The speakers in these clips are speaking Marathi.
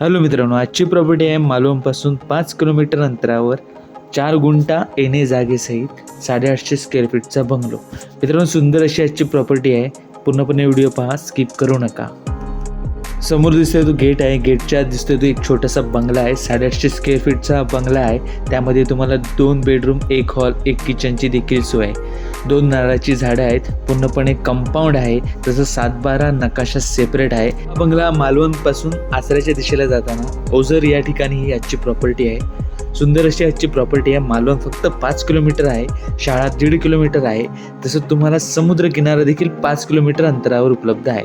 हॅलो मित्रांनो आजची प्रॉपर्टी आहे मालवणपासून पाच किलोमीटर अंतरावर चार गुंटा येणे जागेसहित साडेआठशे स्क्वेअर फीटचा बंगलो मित्रांनो सुंदर अशी आजची प्रॉपर्टी आहे. पूर्णपणे व्हिडिओ पहा स्किप करू नका. समोर दिसतोय तो गेट आहे. गेटच्या दिसतोय तो एक छोटासा बंगला आहे. साडेआठशे स्क्वेअर फीटचा बंगला आहे. त्यामध्ये तुम्हाला दोन बेडरूम एक हॉल एक किचनची देखील सोय आहे. दोन नारळाची झाडं आहेत. पूर्णपणे कंपाऊंड आहे. तसं सातबारा नकाशा सेपरेट आहे. बंगला मालवणपासून आसऱ्याच्या दिशेला जाताना. ओझर या ठिकाणी ही आजची प्रॉपर्टी आहे. सुंदर अशी आजची प्रॉपर्टी आहे. मालवण फक्त पाच किलोमीटर आहे. शाळा दीड किलोमीटर आहे. तसं तुम्हाला समुद्र किनारा देखील पाच किलोमीटर अंतरावर उपलब्ध आहे.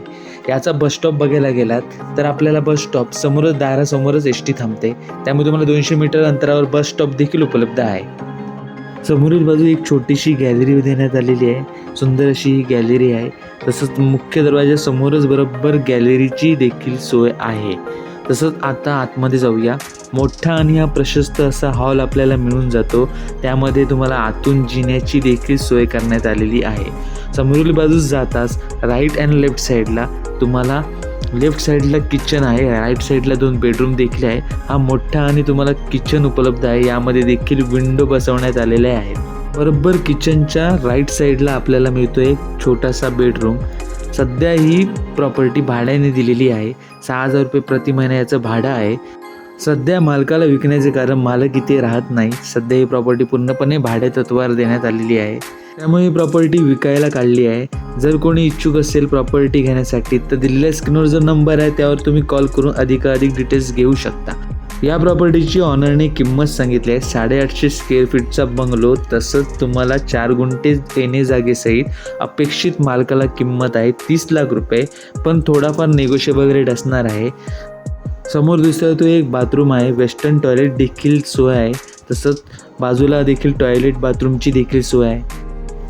याचा बस स्टॉप बघायला गेलात तर आपल्याला बस स्टॉप समोरच दारासमोरच एस टी थांबते. त्यामुळे तुम्हाला दोनशे मीटर अंतरावर बस स्टॉप देखील उपलब्ध आहे. समोरील बाजू एक छोटीशी गॅलरी देण्यात आलेली आहे. सुंदर अशी ही गॅलरी आहे. तसंच मुख्य दरवाजासमोरच बरोबर गॅलरीची देखील सोय आहे. तसंच आता आतमध्ये जाऊया. मोठा आणि हा प्रशस्त असा हॉल आपल्याला मिळून जातो. त्यामध्ये तुम्हाला आतून जिण्याची देखील सोय करण्यात आलेली आहे. समोरील बाजूस जाताच राईट अँड लेफ्ट साईडला तुम्हाला लेफ्ट साईडला किचन आहे. राईट साईडला दोन बेडरूम देखील आहे. हा मोठा आणि तुम्हाला किचन उपलब्ध आहे. यामध्ये देखील विंडो बसवण्यात आलेले आहेत. बरोबर किचनच्या राईट साईडला आपल्याला मिळतो एक छोटासा बेडरूम सध्या ही प्रॉपर्टी भाड्याने दिलेली आहे. सहा हजार रुपये प्रति महिना याचं भाडं आहे. सध्या मालकाला विकण्याचे कारण मालक इथे राहत नाही. सध्या ही प्रॉपर्टी पूर्णपणे भाड्या तत्वावर देण्यात आलेली आहे. त्यामुळे ही प्रॉपर्टी विकायला काढली आहे. जर कोणी इच्छुक असेल प्रॉपर्टी घेण्यासाठी तर दिलेल्या स्क्रीनवर जो नंबर आहे त्यावर तुम्ही कॉल करून अधिकाधिक डिटेल्स घेऊ शकता. या प्रॉपर्टीची ऑनरने किंमत सांगितली आहे. साडेआठशे स्क्वेअर फीटचा बंगलो तसंच तुम्हाला चार गुंठे येणे जागेसहित अपेक्षित मालकाला किंमत आहे तीस लाख रुपये पण थोडाफार निगोशिएबल रेट असणार आहे. समोर दिसतोय तो एक बाथरूम आहे. वेस्टर्न टॉयलेट देखील सोय आहे. तसंच बाजूला देखील टॉयलेट बाथरूमची देखील सोय आहे.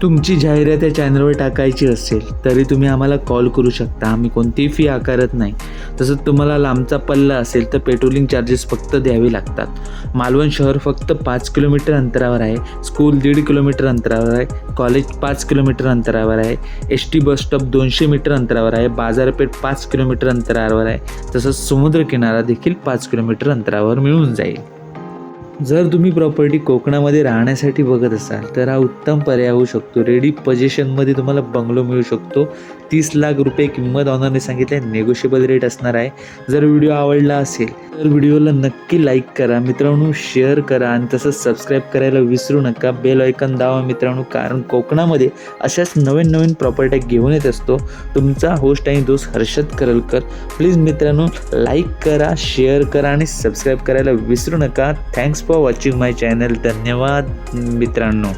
तुमची जाहिरात या चॅनलवर टाकायची असेल तरी तुम्ही आम्हाला कॉल करू शकता. आम्ही कोणतीही फी आकारत नाही. तसंच तुम्हाला लांबचा पल्ला असेल तर पेट्रोलिंग चार्जेस फक्त द्यावे लागतात. मालवण शहर फक्त पाच किलोमीटर अंतरावर आहे. स्कूल दीड किलोमीटर अंतरावर आहे. कॉलेज पाच किलोमीटर अंतरावर आहे. एस टी बस स्टॉप दोनशे मीटर अंतरावर आहे. बाजारपेठ पाच किलोमीटर अंतरावर आहे. तसंच समुद्रकिनारा देखील पाच किलोमीटर अंतरावर मिळून जाईल. जर तुम्ही प्रॉपर्टी कोकणामध्ये राहण्यासाठी बघत असाल तर हा उत्तम पर्याय होऊ शकतो. रेडी पोझिशनमध्ये तुम्हाला बंगलो मिळू शकतो. तीस लाख रुपये किंमत ऑनरने सांगितले नेगोशिएबल रेट असणार आहे. जर व्हिडिओ आवडला असेल तर व्हिडिओला नक्की लाईक करा मित्रांनो शेअर करा आणि तसंच सबस्क्राईब करायला विसरू नका. बेल ऐकन दावा मित्रांनो कारण कोकणामध्ये अशाच नवीन नवीन प्रॉपर्ट्या घेऊन येत असतो. तुमचा होस्ट आणि दोस्त हर्षद करलकर. प्लीज मित्रांनो लाईक करा शेअर करा आणि सबस्क्राईब करायला विसरू नका. Thanks for watching my channel धन्यवाद मित्रांनो.